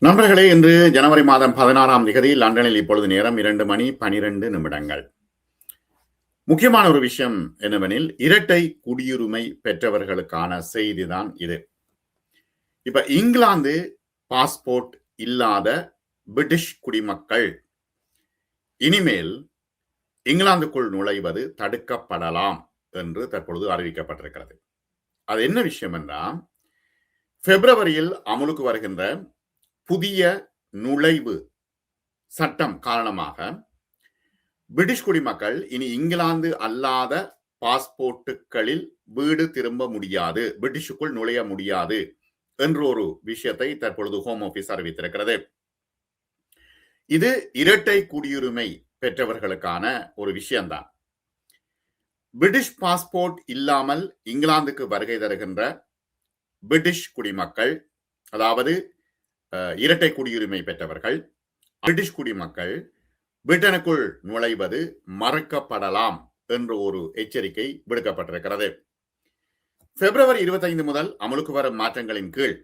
நண்பர்களே இன்று ஜனவரி மாதம் பதினாறாம் திகதி லண்டனில் இப்பொழுது நேரம் இரண்டு மணி பனிரெண்டு நிமிடங்கள். முக்கியமான ஒரு விஷயம் என்னவெனில் இரட்டை குடியுரிமை பெற்றவர்களுக்கான செய்திதான் இது. இப்ப இங்கிலாந்து பாஸ்போர்ட் இல்லாத பிரிட்டிஷ் குடிமக்கள். இனிமேல் இங்கிலாந்துக்குள் நுழைவது தடுக்கப்படலாம் என்று தற்பொழுது அறிவிக்கப்பட்டிருக்கிறது. அது என்ன விஷயம் என்றால் பிப்ரவரியில் அமலுக்கு வருகின்ற புதிய நுழைவு சட்டம் காரணமாக பிரிட்டிஷ் குடிமக்கள் இனி இங்கிலாந்து அல்லாத பாஸ்போர்ட்டுகளில் வீடு திரும்ப முடியாது பிரிட்டிஷுக்குள் நுழைய முடியாது என்ற ஒரு விஷயத்தை தற்பொழுது ஹோம் ஆபீஸ் அறிவித்திருக்கிறது. இது இரட்டை குடியுரிமை பெற்றவர்களுக்கான ஒரு விஷயம்தான். பிரிட்டிஷ் பாஸ்போர்ட் இல்லாமல் இங்கிலாந்துக்கு வருகை தருகின்ற பிரிட்டிஷ் குடிமக்கள் அதாவது இரட்டை குடியுரிமை பெற்றவர்கள் பிரிட்டிஷ் குடிமக்கள் பிரிட்டனுக்குள் நுழைவது மறுக்கப்படலாம் என்ற ஒரு எச்சரிக்கை விடுக்கப்பட்டிருக்கிறது. பிப்ரவரி இருபத்தைந்து முதல் அமலுக்கு வரும் மாற்றங்களின் கீழ்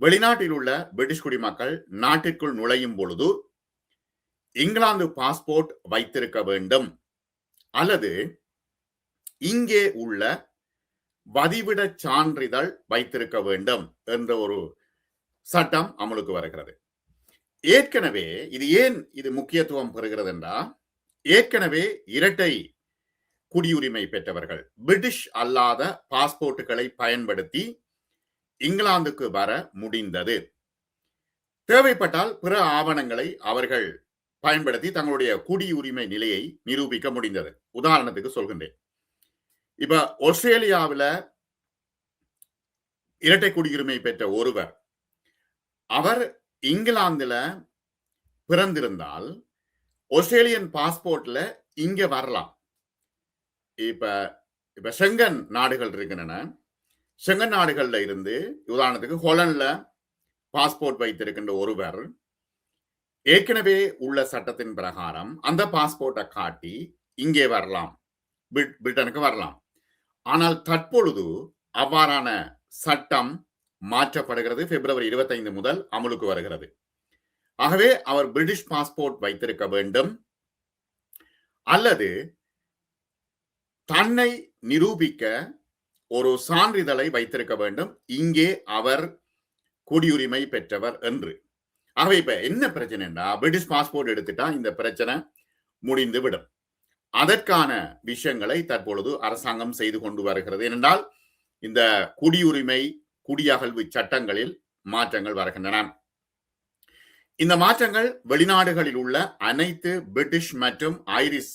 வெளிநாட்டில் உள்ள பிரிட்டிஷ் குடிமக்கள் நாட்டிற்குள் நுழையும் பொழுது இங்கிலாந்து பாஸ்போர்ட் வைத்திருக்க வேண்டும். அல்லது இங்கே உள்ள வதிவிட சான்றிதழ் வைத்திருக்க வேண்டும் என்ற ஒரு சட்டம் அமலுக்கு வருகிறது. ஏற்கனவே இது ஏன் இது முக்கியத்துவம் பெறுகிறது என்றால் ஏற்கனவே இரட்டை குடியுரிமை பெற்றவர்கள் பிரிட்டிஷ் அல்லாத பாஸ்போர்ட்டுகளை பயன்படுத்தி இங்கிலாந்துக்கு வர முடிந்தது. தேவைப்பட்டால் பிற ஆவணங்களை அவர்கள் பயன்படுத்தி தங்களுடைய குடியுரிமை நிலையை நிரூபிக்க முடிந்தது. உதாரணத்துக்கு சொல்கின்றேன். இப்ப ஆஸ்திரேலியாவில் இரட்டை குடியுரிமை பெற்ற ஒருவர் அவர் இங்கிலாந்துல பிறந்திருந்தால் ஆஸ்திரேலியன் பாஸ்போர்ட்ல இங்க வரலாம். இப்ப இப்ப செங்கன் நாடுகள் இருக்கின்றன. செங்க நாடுகள்ல இருந்து உதாரணத்துக்கு ஹொலன்ல பாஸ்போர்ட் வைத்திருக்கின்ற ஒருவர் ஏற்கனவே உள்ள சட்டத்தின் பிரகாரம் அந்த பாஸ்போர்ட்டை காட்டி இங்கே வரலாம். பிரிட்டனுக்கு வரலாம். ஆனால் தற்பொழுது அவ்வாறான சட்டம் மாற்றப்படுகிறது. பிப்ரவரி இருபத்தைந்து முதல் அமலுக்கு வருகிறது. ஆகவே அவர் பிரிட்டிஷ் பாஸ்போர்ட் வைத்திருக்க வேண்டும். அல்லது தன்னை நிரூபிக்க ஒரு சான்றிதழை வைத்திருக்க வேண்டும். இங்கே அவர் குடியுரிமை பெற்றவர் என்று. ஆகவே இப்ப என்ன பிரச்சனைன்னா பிரிட்டிஷ் பாஸ்போர்ட் எடுத்துட்டா இந்த பிரச்சனை முடிந்து விடும் அதற்கான விஷயங்களை தற்பொழுது அரசாங்கம் செய்து கொண்டு வருகிறது. ஏனென்றால் இந்த குடியுரிமை குடியகழ்வு சட்டங்களில் மாற்றங்கள் வருகின்றன. இந்த மாற்றங்கள் வெளிநாடுகளில் உள்ள அனைத்து பிரிட்டிஷ் மற்றும் ஐரிஸ்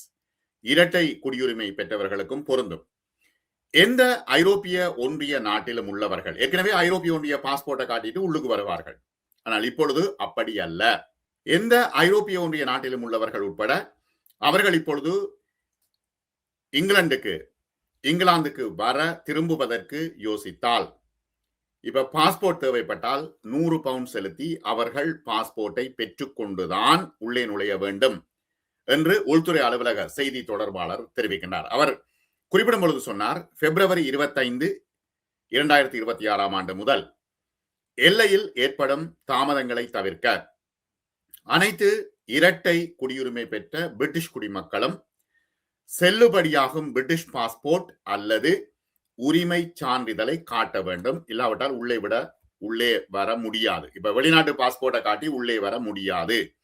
இரட்டை குடியுரிமை பெற்றவர்களுக்கும் பொருந்தும். எந்த ஐரோப்பிய ஒன்றிய நாட்டிலும் உள்ளவர்கள் ஏற்கனவே ஐரோப்பிய ஒன்றிய பாஸ்போர்ட்டை காட்டிட்டு உள்ளுக்கு வருவார்கள். ஆனால் இப்பொழுது அப்படி அல்ல. எந்த ஐரோப்பிய ஒன்றிய நாட்டிலும் உள்ளவர்கள் உட்பட அவர்கள் இப்பொழுது இங்கிலாந்துக்கு இங்கிலாந்துக்கு வர திரும்புவதற்கு யோசித்தால் இப்ப பாஸ்போர்ட் தேவைப்பட்டால் நூறு பவுண்ட் செலுத்தி அவர்கள் பாஸ்போர்ட்டை பெற்றுக்கொண்டுதான் உள்ளே நுழைய வேண்டும் என்று உள்துறை அலுவலக செய்தி தொடர்பாளர் தெரிவிக்கின்றார். அவர் குறிப்பிடும் பொழுது சொன்னார் பிப்ரவரி இருபத்தைந்து இரண்டாயிரத்தி இருபத்தி ஆறாம் ஆண்டு முதல் எல்லையில் ஏற்படும் தாமதங்களை தவிர்க்க அனைத்து இரட்டை குடியுரிமை பெற்ற பிரிட்டிஷ் குடிமக்களும் செல்லுபடியாகும் பிரிட்டிஷ் பாஸ்போர்ட் அல்லது உரிமை சான்றிதழை காட்ட வேண்டும். இல்லாவிட்டால் உள்ளே விட உள்ளே வர முடியாது. இப்ப வெளிநாட்டு பாஸ்போர்ட்டை காட்டி உள்ளே வர முடியாது.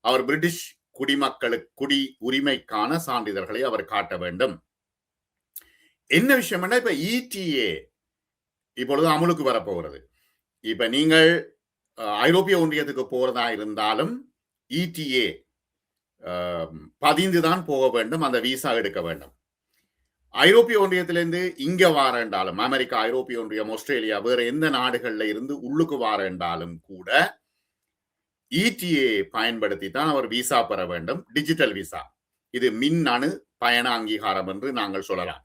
அவர் பிரிட்டிஷ் குடிமக்களுக்கு குடி உரிமைக்கான சான்றிதழ்களை அவர் காட்ட வேண்டும். என்ன விஷயம்னா இப்ப இடிஏ இப்பொழுது அமலுக்கு வரப்போகிறது. இப்ப நீங்கள் ஐரோப்பிய ஒன்றியத்துக்கு போறதா இருந்தாலும் இடிஏ பதிந்து போக வேண்டும் அந்த விசா எடுக்க வேண்டும். ஐரோப்பிய ஒன்றியத்திலிருந்து இங்க வாரண்டாலும் அமெரிக்கா ஐரோப்பிய ஒன்றியம் ஆஸ்திரேலியா வேற எந்த நாடுகள்ல இருந்து உள்ளுக்கு வாரண்டாலும் கூட இடிஏ பயன்படுத்தி தான் அவர் விசா பெற வேண்டும் டிஜிட்டல் விசா. இது மின்னணு பயண அங்கீகாரம் என்று நாங்கள் சொல்லலாம்.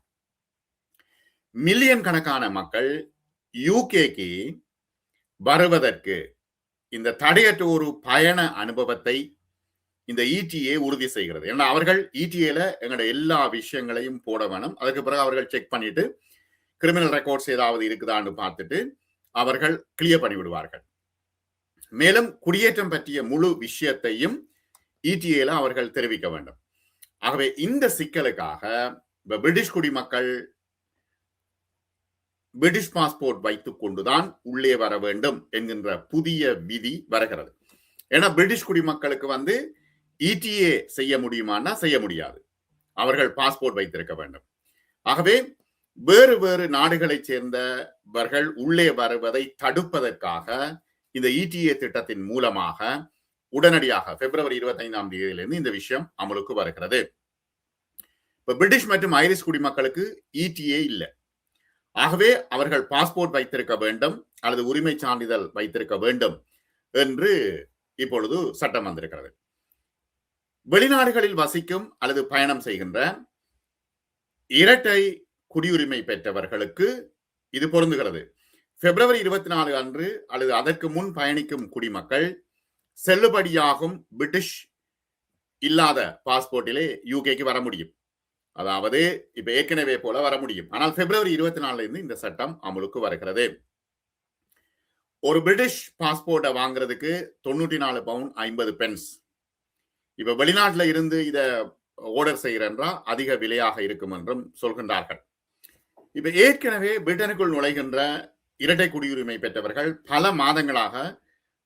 மில்லியன் கணக்கான மக்கள் யூகேக்கு வருவதற்கு இந்த தடையற்ற ஒரு பயண அனுபவத்தை இந்த இடிஏ உறுதி செய்கிறது. ஏன்னா அவர்கள் இடிஏல எங்களோட எல்லா விஷயங்களையும் போட வேணும். அதுக்கு பிறகு அவர்கள் செக் பண்ணிட்டு கிரிமினல் ரெக்கார்ட்ஸ் ஏதாவது இருக்குதான்னு பார்த்துட்டு அவர்கள் கிளியர் பண்ணி விடுவார்கள். மேலும் குடியேற்றம் பற்றிய முழு விஷயத்தையும் இடிஏல அவர்கள் தெரிவிக்க வேண்டும். ஆகவே இந்த சிக்கலுக்காக பிரிட்டிஷ் குடிமக்கள் பிரிட்டிஷ் பாஸ்போர்ட் வைத்துக் கொண்டுதான் உள்ளே வர வேண்டும் என்கின்ற புதிய விதி வருகிறது. ஏன்னா பிரிட்டிஷ் குடிமக்களுக்கு வந்து இடிஏ செய்ய முடியுமான்னா செய்ய முடியாது. அவர்கள் பாஸ்போர்ட் வைத்திருக்க வேண்டும். ஆகவே வேறு வேறு நாடுகளைச் சேர்ந்தவர்கள் உள்ளே வருவதை தடுப்பதற்காக இந்த இடிஏ திட்டத்தின் மூலமாக உடனடியாக பிப்ரவரி இருபத்தி ஐந்தாம் தேதியிலிருந்து இந்த விஷயம் அமலுக்கு வருகிறது. இப்ப பிரிட்டிஷ் மற்றும் ஐரிஷ் குடிமக்களுக்கு இடிஏ இல்லை. ஆகவே அவர்கள் பாஸ்போர்ட் வைத்திருக்க வேண்டும் அல்லது உரிமை சான்றிதழ் வைத்திருக்க வேண்டும் என்று இப்பொழுது சட்டம் வந்திருக்கிறது. வெளிநாடுகளில் வசிக்கும் அல்லது பயணம் செய்கின்ற இரட்டை குடியுரிமை பெற்றவர்களுக்கு இது பொருந்துகிறது. பிப்ரவரி இருபத்தி நாலு அன்று அல்லது அதற்கு முன் பயணிக்கும் குடிமக்கள் செல்லுபடியாகும் பிரிட்டிஷ் இல்லாத பாஸ்போர்ட்டிலே யூகேக்கு வர முடியும். அதாவது இப்ப ஏற்கனவே போல வர முடியும். ஆனால் பிப்ரவரி இருபத்தி நாலுல இருந்து இந்த சட்டம் அமலுக்கு வருகிறது. ஒரு பிரிட்டிஷ் பாஸ்போர்ட்டை வாங்குறதுக்கு தொண்ணூற்றி நாலு பவுன் ஐம்பது பென்ஸ் இப்ப வெளிநாட்டுல இருந்து இதை ஓர்டர் செய்கிறன்றா அதிக விலையாக இருக்கும் என்றும் சொல்கின்றார்கள். இப்ப ஏற்கனவே பிரிட்டனுக்குள் நுழைகின்ற இரட்டை குடியுரிமை பெற்றவர்கள் பல மாதங்களாக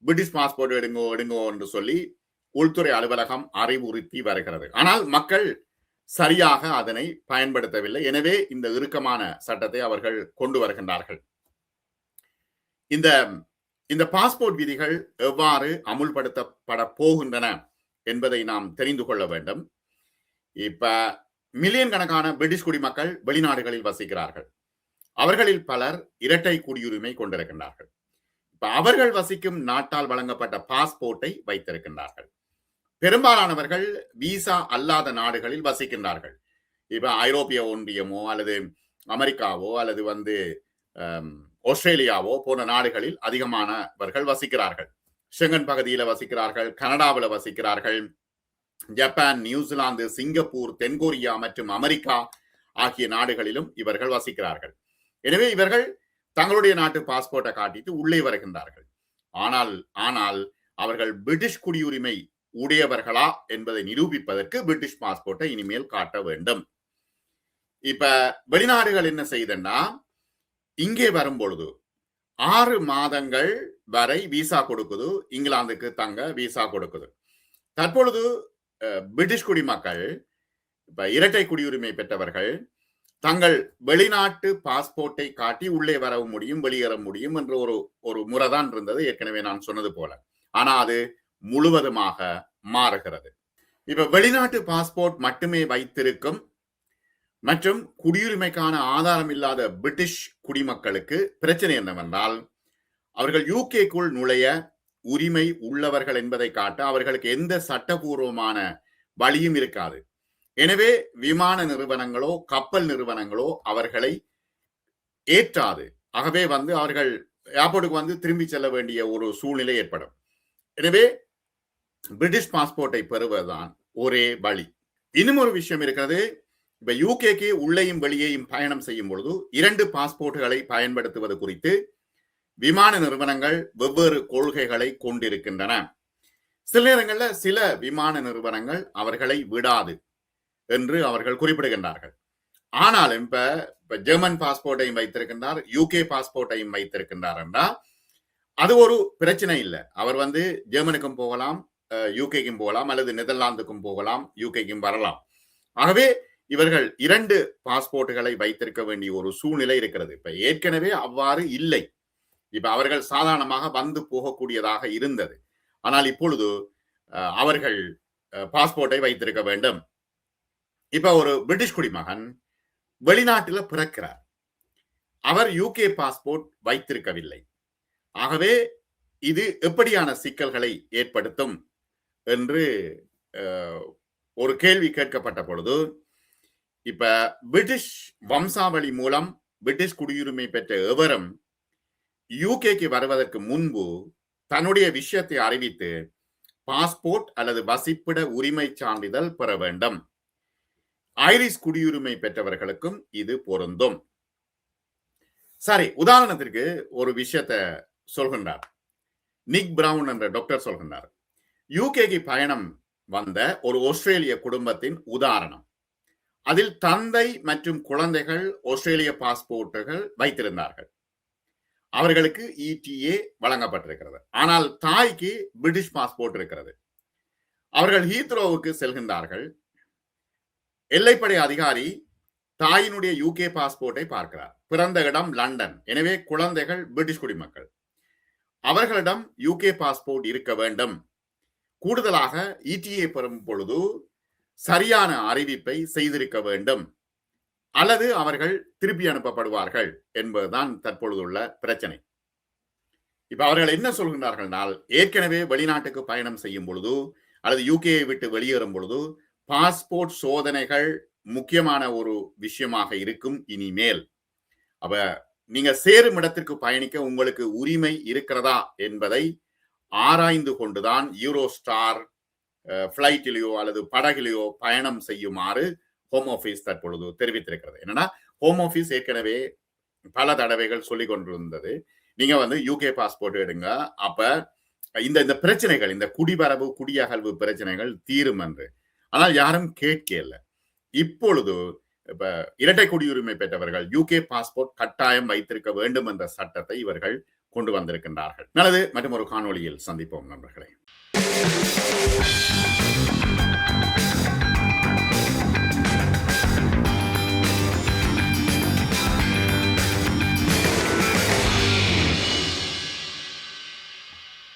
பிரிட்டிஷ் பாஸ்போர்ட் எடுங்கோ எடுங்கோ என்று சொல்லி உள்துறை அலுவலகம் அறிவுறுத்தி வருகிறது. ஆனால் மக்கள் சரியாக அதனை பயன்படுத்தவில்லை. எனவே இந்த இறுக்கமான சட்டத்தை அவர்கள் கொண்டு வருகின்றார்கள். இந்த இந்த பாஸ்போர்ட் விதிகள் எவ்வாறு அமுல்படுத்தப்பட போகின்றன என்பதை நாம் தெரிந்து கொள்ள வேண்டும். இப்ப மில்லியன் கணக்கான பிரிட்டிஷ் குடிமக்கள் வெளிநாடுகளில் வசிக்கிறார்கள். அவர்களில் பலர் இரட்டை குடியுரிமை கொண்டிருக்கின்றார்கள். இப்ப அவர்கள் வசிக்கும் நாட்டால் வழங்கப்பட்ட பாஸ்போர்ட்டை வைத்திருக்கின்றார்கள். பெரும்பாலானவர்கள் விசா அல்லாத நாடுகளில் வசிக்கின்றார்கள். இப்ப ஐரோப்பிய ஒன்றியமோ அல்லது அமெரிக்காவோ அல்லது வந்து ஆஸ்திரேலியாவோ போன்ற நாடுகளில் அதிகமானவர்கள் வசிக்கிறார்கள். ஷெங்கன் பகுதியில வசிக்கிறார்கள் கனடாவில் வசிக்கிறார்கள் ஜப்பான் நியூசிலாந்து சிங்கப்பூர் தென்கொரியா மற்றும் அமெரிக்கா ஆகிய நாடுகளிலும் இவர்கள் வசிக்கிறார்கள். எனவே இவர்கள் தங்களுடைய நாட்டு பாஸ்போர்ட்டை காட்டிட்டு உள்ளே வருகின்றார்கள். ஆனால் ஆனால் அவர்கள் பிரிட்டிஷ் குடியுரிமை உடையவர்களா என்பதை நிரூபிப்பதற்கு பிரிட்டிஷ் பாஸ்போர்ட்டை இனிமேல் காட்ட வேண்டும். இப்ப வெளிநாடுகள் என்ன செய்தன்னா இங்கே வரும்பொழுது ஆறு மாதங்கள் வரை விசா கொடுக்குது இங்கிலாந்துக்கு தங்க விசா கொடுக்குது. தற்பொழுது பிரிட்டிஷ் குடிமக்கள் இப்ப இரட்டை குடியுரிமை பெற்றவர்கள் தங்கள் வெளிநாட்டு பாஸ்போர்ட்டை காட்டி உள்ளே வரவும் முடியும் வெளியேற முடியும் என்ற ஒரு ஒரு முறைதான் இருந்தது. ஏற்கனவே நான் சொன்னது போல. ஆனா அது முழுவதுமாக மாறுகிறது. இப்ப வெளிநாட்டு பாஸ்போர்ட் மட்டுமே வைத்திருக்கும் மற்றும் குடியுரிமைக்கான ஆதாரம் இல்லாத பிரிட்டிஷ் குடிமக்களுக்கு பிரச்சனை என்னவென்றால் அவர்கள் யூகேக்குள் நுழைய உரிமை உள்ளவர்கள் என்பதை காட்ட அவர்களுக்கு எந்த சட்டபூர்வமான வழியும் இருக்காது. எனவே விமான நிறுவனங்களோ கப்பல் நிறுவனங்களோ அவர்களை ஏற்றாது. ஆகவே வந்து அவர்கள் ஏர்போர்ட்டுக்கு வந்து திரும்பி செல்ல வேண்டிய ஒரு சூழ்நிலை ஏற்படும். எனவே பிரிட்டிஷ் பாஸ்போர்ட்டை பெறுவதுதான் ஒரே வழி. இன்னும் ஒரு விஷயம் இருக்கிறது. இப்ப யூகேக்கு உள்ளேயும் வெளியேயும் பயணம் செய்யும் பொழுது இரண்டு பாஸ்போர்ட்டுகளை பயன்படுத்துவது குறித்து விமான நிறுவனங்கள் வெவ்வேறு கொள்கைகளை கொண்டிருக்கின்றன. சில நேரங்களில் சில விமான நிறுவனங்கள் அவர்களை விடாது என்று அவர்கள் குறிப்பிடுகின்றார்கள். ஆனாலும் இப்ப இப்ப ஜெர்மன் பாஸ்போர்ட்டையும் வைத்திருக்கின்றார் யூகே பாஸ்போர்ட்டையும் வைத்திருக்கின்றார் என்றால் அது ஒரு பிரச்சனை இல்லை. அவர் வந்து ஜெர்மனுக்கும் போகலாம் யூகேக்கும் போகலாம் அல்லது நெதர்லாந்துக்கும் போகலாம் யூகேக்கும் வரலாம். ஆகவே இவர்கள் இரண்டு பாஸ்போர்ட்டுகளை வைத்திருக்க வேண்டிய ஒரு சூழ்நிலை இருக்கிறது. இப்ப ஏற்கனவே அவ்வாறு இல்லை. இப்ப அவர்கள் சாதாரணமாக வந்து போகக்கூடியதாக இருந்தது. ஆனால் இப்பொழுது அவர்கள் பாஸ்போர்ட்டை வைத்திருக்க வேண்டும். இப்ப ஒரு பிரிட்டிஷ் குடிமகன் வெளிநாட்டில பிறக்கிறார். அவர் யூகே பாஸ்போர்ட் வைத்திருக்கவில்லை. ஆகவே இது எப்படியான சிக்கல்களை ஏற்படுத்தும்? என்று ஒரு கேள்வி கேட்கப்பட்ட பொழுது இப்ப பிரிட்டிஷ் வம்சாவளி மூலம் பிரிட்டிஷ் குடியுரிமை பெற்ற எவரும் யூகேக்கு வருவதற்கு முன்பு தன்னுடைய விஷயத்தை அறிவித்து பாஸ்போர்ட் அல்லது வசிப்பிட உரிமை சான்றிதழ் பெற வேண்டும். ஐரிஷ் குடியுரிமை பெற்றவர்களுக்கும் இது பொருந்தும். சரி உதாரணத்திற்கு ஒரு விஷயத்தை சொல்கின்றார். நிக் பிரவுன் என்ற டாக்டர் சொல்கின்றார். யூகேக்கு பயணம் வந்த ஒரு ஆஸ்திரேலிய குடும்பத்தின் உதாரணம். அதில் தந்தை மற்றும் குழந்தைகள் ஆஸ்திரேலிய பாஸ்போர்ட்டுகள் வைத்திருந்தார்கள். அவர்களுக்கு இடிஏ வழங்கப்பட்டிருக்கிறது. ஆனால் தாய்க்கு பிரிட்டிஷ் பாஸ்போர்ட் இருக்கிறது. அவர்கள் ஹீத்ரோவுக்கு செல்கின்றார்கள். எல்லைப்படை அதிகாரி தாயினுடைய யூகே பாஸ்போர்ட்டை பார்க்கிறார். பிறந்த இடம் லண்டன். எனவே குழந்தைகள் பிரிட்டிஷ் குடிமக்கள். அவர்களிடம் யூகே பாஸ்போர்ட் இருக்க வேண்டும். கூடுதலாக இடிஐ பெறும் பொழுது சரியான அறிவிப்பை செய்திருக்க வேண்டும். அல்லது அவர்கள் திருப்பி அனுப்பப்படுவார்கள் என்பதுதான் தற்பொழுதுள்ள பிரச்சனை. இப்ப அவர்கள் என்ன சொல்கின்றார்கள்னால் ஏற்கனவே வெளிநாட்டுக்கு பயணம் செய்யும் பொழுது அல்லது யூகேயை விட்டு வெளியேறும் பொழுது பாஸ்போர்ட் சோதனைகள் முக்கியமான ஒரு விஷயமாக இருக்கும் இனிமேல். அப்ப நீங்க சேரும் இடத்திற்கு பயணிக்க உங்களுக்கு உரிமை இருக்கிறதா என்பதை ஆராய்ந்து கொண்டுதான் யூரோ ஸ்டார் ஃப்ளைட்டிலேயோ அல்லது படகிலேயோ பயணம் செய்யுமாறு ஹோம் ஆஃபீஸ் தற்பொழுது தெரிவித்திருக்கிறது. என்னன்னா ஹோம் ஆஃபீஸ் ஏற்கனவே பல தடவைகள் சொல்லி கொண்டிருந்தது. நீங்க வந்து யூகே பாஸ்போர்ட் எடுங்க. அப்ப இந்த இந்த பிரச்சனைகள் இந்த குடிபரவு குடியகல்வு பிரச்சனைகள் தீரும் என்று. ஆனால் யாரும் கேட்கல இப்பொழுது இப்ப இரட்டை குடியுரிமை பெற்றவர்கள் யூகே பாஸ்போர்ட் கட்டாயம் வைத்திருக்க வேண்டும் என்ற சட்டத்தை இவர்கள் கொண்டு வந்திருக்கின்றார்கள். நல்லது மற்றும் ஒரு காணொளியில் சந்திப்போம் நண்பர்களே.